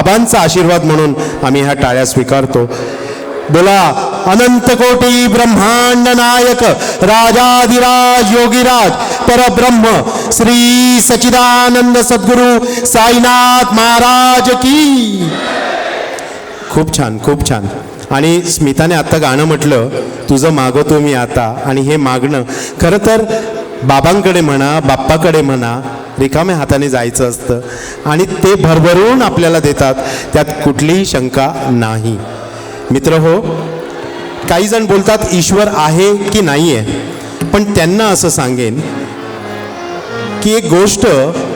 बाबांचा आशीर्वाद म्हणून आम्ही ह्या टाळ्या स्वीकारतो. बोला अनंत कोटी ब्रह्मांड नायक राजाधिराज योगीराज परब्रह्म श्री सचिदानंद सद्गुरु साईनाथ महाराज की खूप छान खूप छान. आणि स्मिताने आत्ता गाणं म्हटलं तुझं मागवतो मी आता. आणि हे मागणं खरं तर बाबांकडे म्हणा बाप्पाकडे म्हणा रिकाम्या हाताने जायचं असतं. आणि ते भरभरून आपल्याला देतात. त्यात कुठलीही शंका नाही. मित्र हो काही जण बोलतात ईश्वर आहे की नाही आहे पण त्यांना असं सांगेन की एक गोष्ट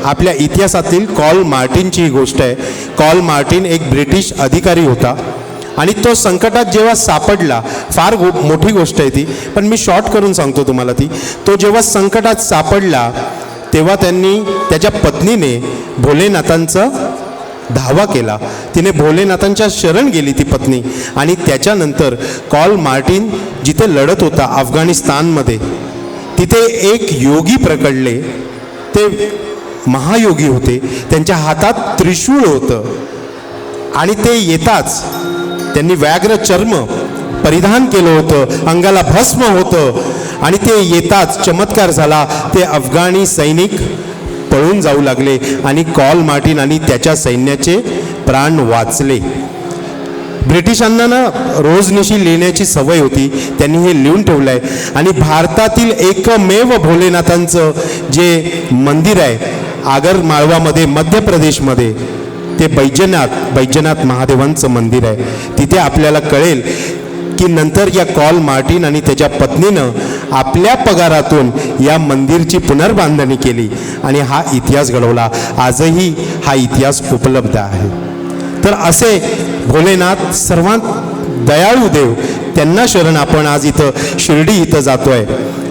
आपल्या इतिहासातील कॉल मार्टिनची ही गोष्ट आहे. कॉल मार्टिन एक ब्रिटिश अधिकारी होता. आणि तो संकटात जेव्हा सापडला फार गो मोठी गोष्ट आहे ती. पण मी शॉर्ट करून सांगतो तुम्हाला ती. तो जेव्हा संकटात सापडला तेव्हा त्यांनी त्याच्या पत्नीने भोलेनाथांचा धावा केला. तिने भोलेनाथांच्या शरण गेली ती पत्नी आणि त्याच्यानंतर कॉल मार्टिन जिथे लढत होता अफगाणिस्तानमध्ये तिथे एक योगी प्रकडले ते महायोगी होते. त्यांच्या हातात त्रिशूळ होतं. आणि ते येताच त्यांनी व्याघ्र चर्म परिधान केलं होतं. अंगाला भस्म होतं. आणि ते येताच चमत्कार झाला. ते अफगाणी सैनिक पळून जाऊ लागले आणि कॉल मार्टिन आणि त्याच्या सैन्याचे प्राण वाचले. ब्रिटिशांना ना रोजनिशी लिहिण्याची सवय होती. त्यांनी हे लिहून ठेवलं आहे आणि भारतातील एकमेव भोलेनाथांचं जे मंदिर आहे आगर माळवामध्ये मध्य प्रदेशमध्ये ते बैजनाथ बैजनाथ महादेवांचं मंदिर आहे. तिथे आपल्याला कळेल की नंतर या कॉल मार्टिन आणि त्याच्या पत्नीनं आपल्या पगारातून या मंदिरची पुनर्बांधणी केली आणि हा इतिहास घडवला. आजही हा इतिहास उपलब्ध आहे. तर असे भोलेनाथ सर्वात दयाळू देव त्यांना शरण आपण आज इथं शिर्डी इथं जातोय.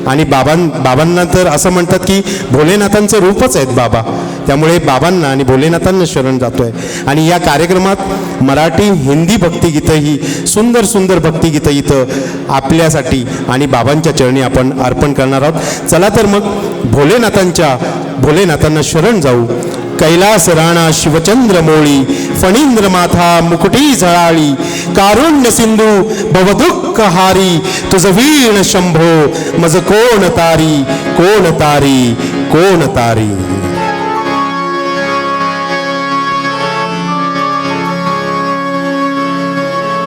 आणि बाबां बाबांना तर असं म्हणतात की भोलेनाथांचं रूपच आहेत बाबा. त्यामुळे बाबांना आणि भोलेनाथांना शरण जातोय. आणि या कार्यक्रमात मराठी हिंदी भक्तिगीतं ही सुंदर सुंदर भक्तिगीतं इथं आपल्यासाठी आणि बाबांच्या चरणी आपण अर्पण करणार आहोत. चला तर मग भोलेनाथांच्या भोलेनाथांना शरण जाऊ. कैलास राणा शिवचंद्र मोळी फणींद्र माथा मुकुटी झळाळी कारुण्य सिंधू भवदुःख हारी तुझ वीण शंभो मज कोण तारी कोण तारी कोण तारी?